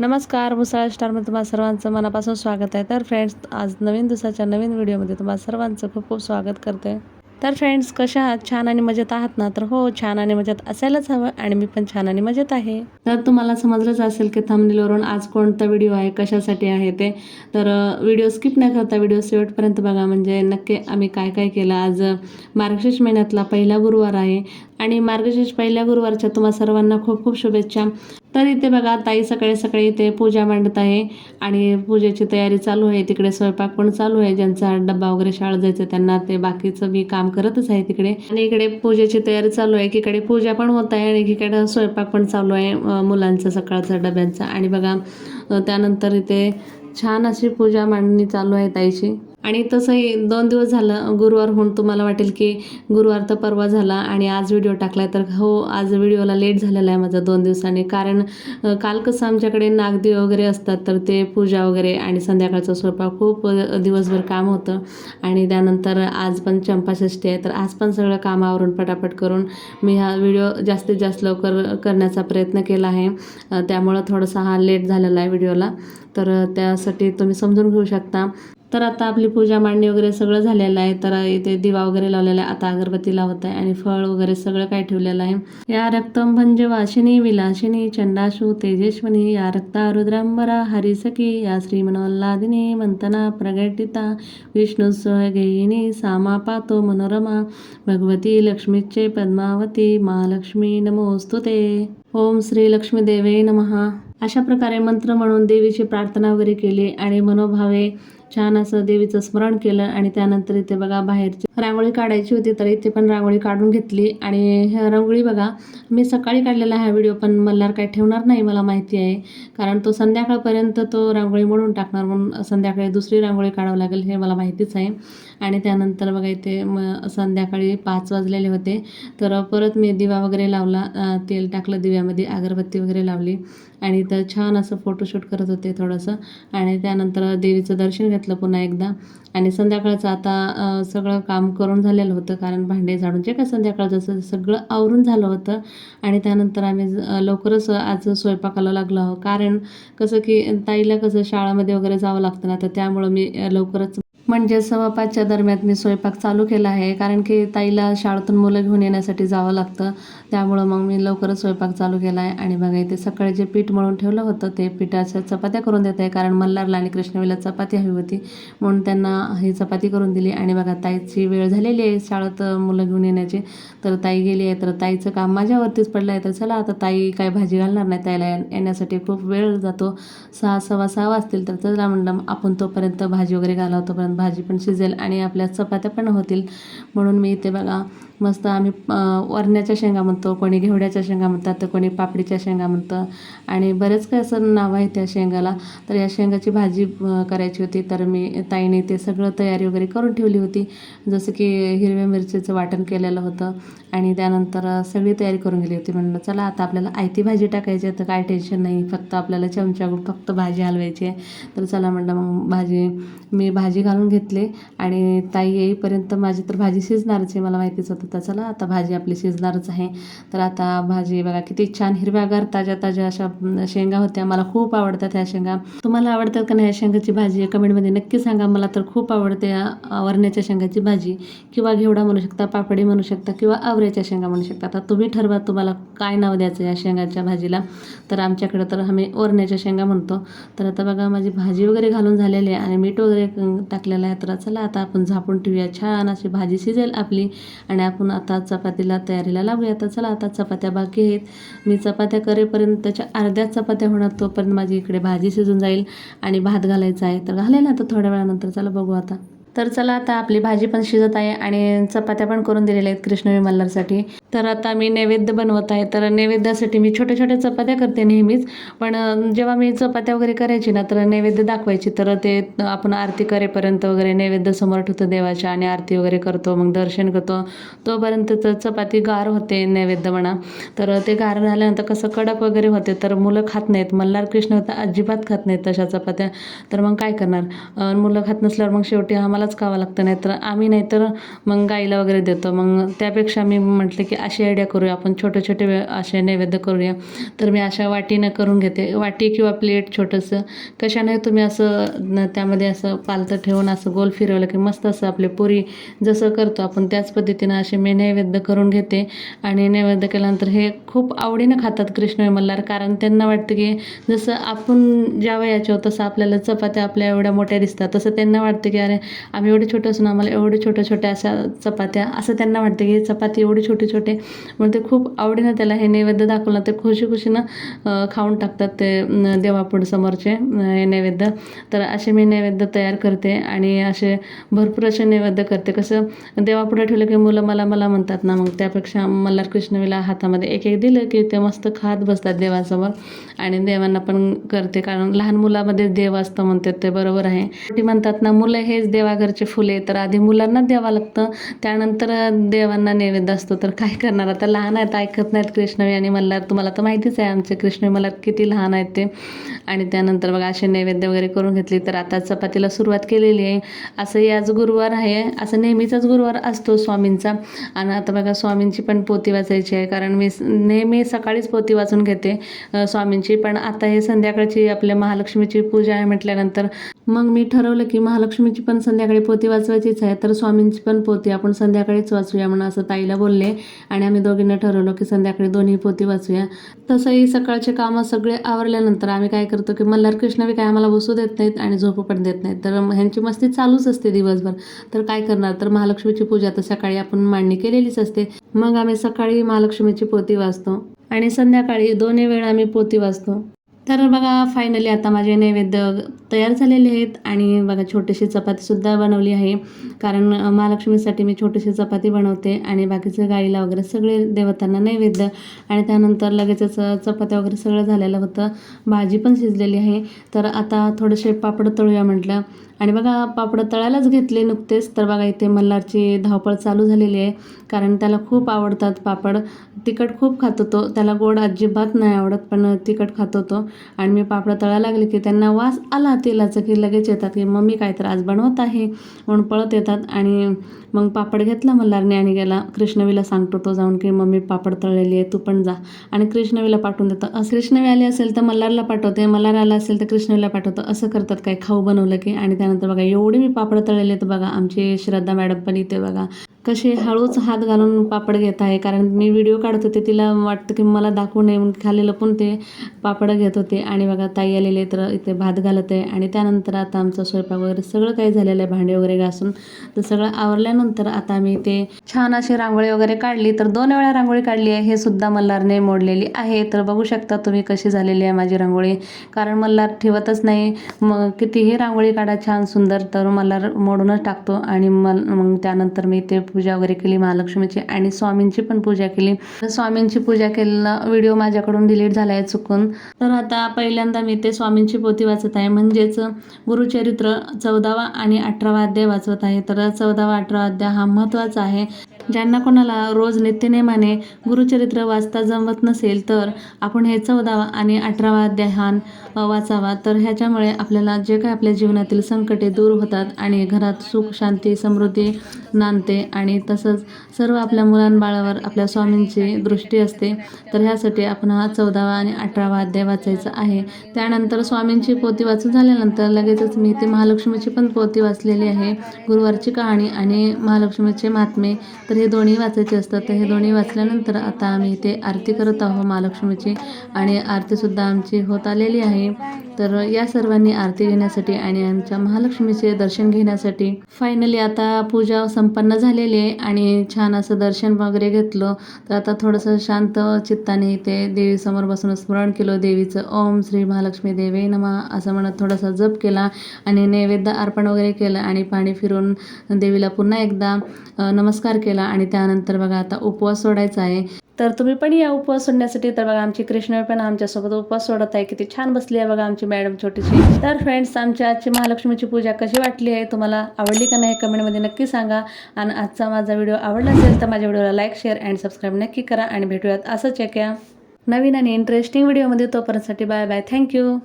नमस्कार मुसाळ स्टारमध्ये तुम्हाला सर्वांचं मनापासून स्वागत आहे. तर फ्रेंड्स आज नवीन दिवसाच्या नवीन व्हिडिओमध्ये तुम्हाला सर्वांचं खूप खूप स्वागत करते. तर फ्रेंड्स कशा आहात? छान आणि मजेत आहात ना? तर हो छान आणि मजेत असायलाच हवं आणि मी पण छान आणि मजेत आहे. तर तुम्हाला समजलंच असेल की थंबनेलवरून आज कोणता व्हिडिओ आहे कशासाठी आहे ते. तर व्हिडिओ स्किप नाही करता व्हिडिओ शेवटपर्यंत बघा. म्हणजे नक्की आम्ही काय काय केलं. आज मार्गशीर्ष महिन्यातला पहिला गुरुवार आहे. आणि मार्गशीर्ष पहिल्या गुरुवारच्या तुम्हा सर्वांना खूप खूप शुभेच्छा. तर इथे बघा ताई सकाळी सकाळी इथे पूजा मांडत आहे आणि पूजेची तयारी चालू आहे. तिकडे स्वयंपाक पण चालू आहे. ज्यांचा डब्बा वगैरे शाळेत जायचं त्यांना ते बाकीचं मी काम करतच आहे तिकडे. आणि इकडे पूजेची तयारी चालू आहे. एकीकडे पूजा पण होत आहे आणि एकीकडे स्वयंपाक पण चालू आहे मुलांचा सकाळचा डब्यांचा. आणि बघा त्यानंतर इथे छान अशी पूजा मांडणी चालू आहे ताईची. आणि तसंही दोन दिवस झालं गुरुवार होऊन तुम्हाला वाटेल की गुरुवार तर परवा झाला आणि आज व्हिडिओ टाकलाय. तर हो आज व्हिडिओला लेट झालेला आहे माझा दोन दिवसांनी. कारण काल कसं आमच्याकडे नागदी वगैरे असतात तर ते पूजा वगैरे आणि संध्याकाळचा स्वयंपाक खूप दिवसभर काम होतं. आणि त्यानंतर आज पण चंपाषष्ठी आहे. तर आज पण सगळं कामावरून पटापट करून मी हा व्हिडिओ जास्तीत जास्त लवकर करण्याचा प्रयत्न केला आहे. त्यामुळं थोडासा हा लेट झालेला आहे व्हिडिओला. तर त्यासाठी तुम्ही समजून घेऊ शकता. तर आता आपली पूजा मांडणी वगैरे सगळं झालेलं आहे. तर इथे दिवा वगैरे लावलेला आहे आता अगरबत्ती लावत आहे आणि फळ वगैरे सगळं काय ठेवलेलं आहे. या रक्तम भंज वाशिनी विलासिनी चंडाशु या रक्ता रुद्रांबरा हरिसखी या श्रीमनोल्लादिनी मंतना प्रगटिता विष्णू गेयिनी सामा पातो मनोरमा भगवती लक्ष्मीचे पद्मावती महालक्ष्मी नमोस्तुते. ओम श्री लक्ष्मी देवे नमहा अशा प्रकारे मंत्र म्हणून देवीची प्रार्थना वगैरे केली आणि मनोभावे छान असं देवीचं स्मरण केलं आणि त्यानंतर इथे बघा बाहेरची रांगोळी काढायची होती तर इथे पण रांगोळी काढून घेतली. आणि रांगोळी बघा मी सकाळी काढलेला हा व्हिडिओ पण मल्हार काय ठेवणार नाही मला माहिती आहे. कारण तो संध्याकाळपर्यंत तो रांगोळी मोडून टाकणार म्हणून संध्याकाळी दुसरी रांगोळी काढावं लागेल हे मला माहितीच आहे. आणि त्यानंतर बघा इथे मग संध्याकाळी पाच वाजलेले होते. तर परत मी दिवा वगैरे लावला तेल टाकलं दिव्यामध्ये अगरबत्ती वगैरे लावली. आणि तर छान असं फोटोशूट करत होते थोडंसं. आणि त्यानंतर देवीचं दर्शन घेतलं पुन्हा एकदा. आणि संध्याकाळचं आता सगळं काम करून झालेलं होतं कारण भांडे झाडून जे काय संध्याकाळचं असं सगळं आवरून झालं होतं. आणि त्यानंतर आम्ही लवकरच आज स्वयंपाकाला लागलो आहोत. कारण कसं की ताईला कसं शाळामध्ये वगैरे जावं लागतं ना तर त्यामुळं मी लवकरच म्हणजे सव्वा पाचच्या दरम्यान मी स्वयंपाक चालू केला आहे कारण की ताईला शाळेतून मुलं घेऊन येण्यासाठी जावं लागतं. त्यामुळं मग मी लवकरच स्वयंपाक चालू केला आहे. आणि बघा इथे सकाळी जे पीठ मळून ठेवलं होतं ते पिठाच्या चपात्या करून देत आहे कारण मल्हारला आणि कृष्णवीला चपाती हवी होती. म्हणून त्यांना ही चपाती करून दिली. आणि बघा ताईची वेळ झालेली आहे शाळेत मुलं घेऊन येण्याची. तर ताई गेली आहे तर ताईचं काम माझ्यावरतीच पडलं आहे. तर चला आता ताई काय भाजी घालणार नाही ताईला येण्यासाठी खूप वेळ जातो. सहा सव्वा सहा वाजतील तर चला म्हणलं आपण तोपर्यंत भाजी वगैरे घाला तोपर्यंत. भाजी पण शिजेल आणि आपल्या चपात्या पण होतील. म्हणून मी इथे बघा मस्त आम्ही वरण्याच्या शेंगा म्हणतो कोणी घेवड्याच्या शेंगा म्हणतात तर कोणी पापडीच्या शेंगा म्हणतं. आणि बरेच काय असं नाव आहे त्या शेंगाला. तर या शेंगाची भाजी करायची होती तर मी ताईने ते सगळं तयारी वगैरे करून ठेवली होती. जसं की हिरव्या मिरचीचं वाटण केलेलं होतं. आणि त्यानंतर सगळी तयारी करून गेली होती. म्हणलं चला आता आपल्याला आयती भाजी टाकायची आहे तर काय टेन्शन नाही. फक्त आपल्याला चमच्याकडून फक्त भाजी हलवायची आहे. तर चला म्हणलं मग भाजी मी भाजी घालून घेतली. आणि ताई येईपर्यंत माझी तर भाजी शिजणारच आहे मला माहितीच होतं. तर चला आता भाजी आपली शिजणारच आहे. तर आता भाजी बघा किती छान हिरव्यागार ताज्या ताज्या अशा शेंगा होत्या. मला खूप आवडतात ह्या शेंगा. तुम्हाला आवडतात का नाही ह्या शेंगाची भाजी? कमेंटमध्ये नक्की सांगा. मला तर खूप आवडते वरण्याच्या शेंगाची भाजी. किंवा घेवडा म्हणू शकता पापडी म्हणू शकता किंवा आवऱ्याच्या शेंगा म्हणू शकता. आता तुम्ही ठरवा तुम्हाला काय नाव द्यायचं या शेंगाच्या भाजीला. तर आमच्याकडे तर आम्ही वरण्याच्या शेंगा म्हणतो. तर आता बघा माझी भाजी वगैरे घालून झालेली आहे आणि मीठ वगैरे टाकलेलं आहे. तर चला आता आपण झापून ठेवूया. छान अशी भाजी शिजेल आपली आणि आपण आता चपातीला तयारीला लागूया तर चला आता चपात्या बाकी आहेत. मी चपात्या करेपर्यंत त्याच्या अर्ध्या चपात्या होणार तोपर्यंत माझी इकडे भाजी शिजून जाईल आणि भात घालायचा आहे. तर घालेल आता थोड्या वेळानंतर. चला बघू आता. तर चला आता आपली भाजी पण शिजत आहे आणि चपात्या पण करून दिलेल्या आहेत कृष्णवी मल्हारसाठी. तर आता मी नैवेद्य बनवत आहे. तर नैवेद्यासाठी मी छोट्या छोट्या चपात्या करते नेहमीच. पण जेव्हा मी चपात्या वगैरे करायची ना तर नैवेद्य दाखवायची. तर ते आपण आरती करेपर्यंत वगैरे नैवेद्य समोर ठेवतो देवाच्या आणि आरती वगैरे करतो मग दर्शन करतो तोपर्यंत तर चपाती गार होते नैवेद्य म्हणा. तर ते गार झाल्यानंतर कसं कडक वगैरे होते तर मुलं खात नाहीत. मल्हार कृष्ण तर अजिबात खात नाहीत तशा चपात्या. तर मग काय करणार? मुलं खात नसल्यावर मग शेवटी आम्हाला देवालाच खावं लागतं नाहीतर आम्ही नाहीतर मग गाईला वगैरे देतो. मग त्यापेक्षा मी म्हटलं की अशी आयडिया करूया. आपण छोटे छोटे असे नैवेद्य करूया. तर मी अशा वाटीनं करून घेते. वाटी किंवा प्लेट छोटंसं. कशाने तुम्ही असं त्यामध्ये असं पालतं ठेवून असं गोल फिरवलं की मस्त असं आपले पुरी जसं करतो आपण त्याच पद्धतीनं असे मी नैवेद्य करून घेते. आणि नैवेद्य केल्यानंतर हे खूप आवडीनं खातात कृष्ण मल्हार कारण त्यांना वाटतं की जसं आपण ज्या वयाचे आहोत तसं आपल्याला चपात्या आपल्या एवढ्या मोठ्या दिसतात. तसं त्यांना वाटतं की अरे आम्ही एवढे छोटे असून आम्हाला एवढे छोट्या छोट्या अशा चपात्या असं त्यांना वाटतं की चपाती एवढी छोटे छोटे मग ते खूप आवडीनं त्याला हे नैवेद्य दाखवलं. ते खुशी खुशीनं खाऊन टाकतात ते अं, समोरचे हे नैवेद्य. तर असे मी नैवेद्य तयार करते आणि असे भरपूर असे नैवेद्य करते. कसं देवापुढे ठेवलं की मुलं मला मला म्हणतात ना मग त्यापेक्षा मल्हार कृष्णवीला हातामध्ये एक एक दिलं की ते मस्त खात बसतात देवासमोर. आणि देवांना पण करते कारण लहान मुलामध्ये देव असतं म्हणतात ते बरोबर आहे. ती म्हणतात ना मुलं हेच देवा घरचे फुले तर आधी मुलांना द्यावं लागतं. त्यानंतर देवांना नैवेद्य असतो. तर काय करणार? आता लहान आहेत ऐकत नाहीत कृष्णवी आणि मल्हार. तुम्हाला तर माहितीच आहे आमचे कृष्णवी मल्हार किती लहान आहेत ते. आणि त्यानंतर बघा असे नैवेद्य वगैरे करून घेतली. तर आता चपातीला सुरुवात केलेली आहे. असंही आज गुरुवार आहे. असं नेहमीचाच गुरुवार असतो स्वामींचा. आणि आता बघा स्वामींची पण पोती वाचायची आहे. कारण मी नेहमी सकाळीच पोती वाचून घेते स्वामींची. पण आता हे संध्याकाळची आपल्या महालक्ष्मीची पूजा आहे म्हटल्यानंतर मग मी ठरवलं की महालक्ष्मीची पण संध्याकाळी पोती वाचवायचीच आहे तर स्वामींची पण पोती आपण संध्याकाळीच वाचूया म्हणून असं ताईला बोलले आणि आम्ही दोघींना ठरवलं की संध्याकाळी दोन्ही पोती वाचूया. तसंही सकाळचे कामं सगळे आवरल्यानंतर आम्ही काय करतो की मल्हार कृष्णवी काय आम्हाला बसू देत नाहीत आणि झोपू पण देत नाहीत. तर ह्यांची मस्ती चालूच असते दिवसभर. तर काय करणार? तर महालक्ष्मीची पूजा तर सकाळी आपण मांडणी केलेलीच असते. मग आम्ही सकाळी महालक्ष्मीची पोती वाचतो आणि संध्याकाळी दोन्ही वेळा आम्ही पोती वाचतो. तर बघा फायनली आता माझे नैवेद्य तयार झालेले आहेत आणि बघा छोटीशी चपातीसुद्धा बनवली आहे. कारण महालक्ष्मीसाठी मी छोटीशी चपाती बनवते आणि बाकीचं गाईला वगैरे सगळे देवतांना नैवेद्य आणि त्यानंतर लगेचच चपात्या वगैरे सगळं झालेलं होतं. भाजी पण शिजलेली आहे. तर आता थोडेसे पापड तळूया म्हटलं. आणि बघा पापड तळायलाच घेतले नुकतेच. तर बघा इथे मल्हारची धावपळ चालू झालेली आहे. कारण त्याला खूप आवडतात पापड. तिखट खूप खात होतो. त्याला गोड अजिबात नाही आवडत पण तिखट खात होतो. आणि मी पापड तळायला लागले की त्यांना वास आला तेलाचं की लगेच येतात की मम्मी काय तर आज बनवत आहे. म्हणून पळत येतात आणि मग पापड घेतला मल्हारने आणि गेला. कृष्णवीला सांगतो तो जाऊन की मम्मी पापड तळलेली आहे तू पण जा. आणि कृष्णवीला पाठवून देतो. कृष्णवी आली असेल तर मल्हारला पाठवते मल्हार आला असेल तर कृष्णवीला पाठवतो. असं करतात काय खाऊ बनवलं की. आणि त्यानंतर बघा एवढे मी पापड तळलेले आहेत बघा आमची श्रद्धा मॅडम पण इथे बघा. कसे हळूच हात घालून पापड घेत आहे. कारण मी व्हिडिओ काढत होते तिला वाटतं की मला दाखवू नये म्हणून खाली लपून ते पापड घेत होते. आणि बघा ताई आलेले तर इथे भात घालत आहे. आणि त्यानंतर आता आमचा स्वयंपाक वगैरे सगळं काही झालेलं आहे भांडे वगैरे घासून. तर सगळं आवरल्यानंतर आता मी ते छान अशी रांगोळी वगैरे काढली. तर दोन वेळा रांगोळी काढली आहे हे सुद्धा मल्हारने मोडलेली आहे. तर बघू शकता तुम्ही कशी झालेली आहे माझी रांगोळी. कारण मल्हार ठेवतच नाही. मग कितीही रांगोळी काढा छान सुंदर. तर मल्हार मोडूनच टाकतो. आणि मल मग त्यानंतर मी ते पूजा वगैरे केली महालक्ष्मीची आणि स्वामींची पण पूजा केली. तर स्वामींची पूजा केलेला व्हिडिओ माझ्याकडून डिलीट झाला आहे चुकून. तर आता पहिल्यांदा मी ते स्वामींची पोथी वाचत आहे. म्हणजेच गुरुचरित्र चौदावा आणि अठरावा अध्याय वाचवत आहे. तर चौदावा अठरावा अध्याय हा महत्त्वाचा आहे. ज्यांना कोणाला रोज नित्यनेमाने गुरुचरित्र वाचता जमत नसेल तर आपण हे चौदावा आणि अठरावा अध्याय वाचावा. तर ह्याच्यामुळे आपल्याला जे काही आपल्या जीवनातील संकटे दूर होतात आणि घरात सुख शांती समृद्धी नांदते आणि तसंच सर्व आपल्या मुलांबाळावर आपल्या स्वामींची दृष्टी असते. तर ह्यासाठी आपण हा चौदावा आणि अठरावा अध्याय वाचायचा आहे. त्यानंतर स्वामींची पोती वाचून झाल्यानंतर लगेचच मी ते महालक्ष्मीची पण पोथी वाचलेली आहे. गुरुवारची कहाणी आणि महालक्ष्मीचे महात्मे तर हे दोन्ही वाचायचे असतात. तर हे दोन्ही वाचल्यानंतर आता आम्ही इथे आरती करत आहोत महालक्ष्मीची आणि आरतीसुद्धा आमची होत आलेली आहे. तर या सर्वांनी आरती घेण्यासाठी आणि आमच्या महालक्ष्मीचे दर्शन घेण्यासाठी फायनली आता पूजा संपन्न झालेली आहे आणि छान असं दर्शन वगैरे घेतलं. तर आता थोडंसं शांत चित्ताने ते देवीसमोर बसून स्मरण केलं. देवीचं ओम श्री महालक्ष्मी देवे नमा असं म्हणत थोडासा जप केला आणि नैवेद्य अर्पण वगैरे केलं आणि पाणी फिरून देवीला पुन्हा एकदा नमस्कार केला. केला आणि त्यानंतर बघा आता उपवास सोडायचा आहे. तर तुम्ही पण या उपवास सोडण्यासाठी. तर बघा आमची कृष्ण पण आमच्यासोबत उपवास सोडत आहे. किती छान बसली आहे बघा आमची मॅडम छोटीशी. तर फ्रेंड्स आमच्या आजची महालक्ष्मीची पूजा कशी वाटली आहे? तुम्हाला आवडली का नाही कमेंटमध्ये नक्की सांगा. आणि आजचा माझा व्हिडिओ आवडला असेल तर माझ्या व्हिडिओला लाईक शेअर अँड सबस्क्राईब नक्की करा. आणि भेटूयात असंच एका नवीन आणि इंटरेस्टिंग व्हिडिओमध्ये तोपर्यंतसाठी बाय बाय थँक्यू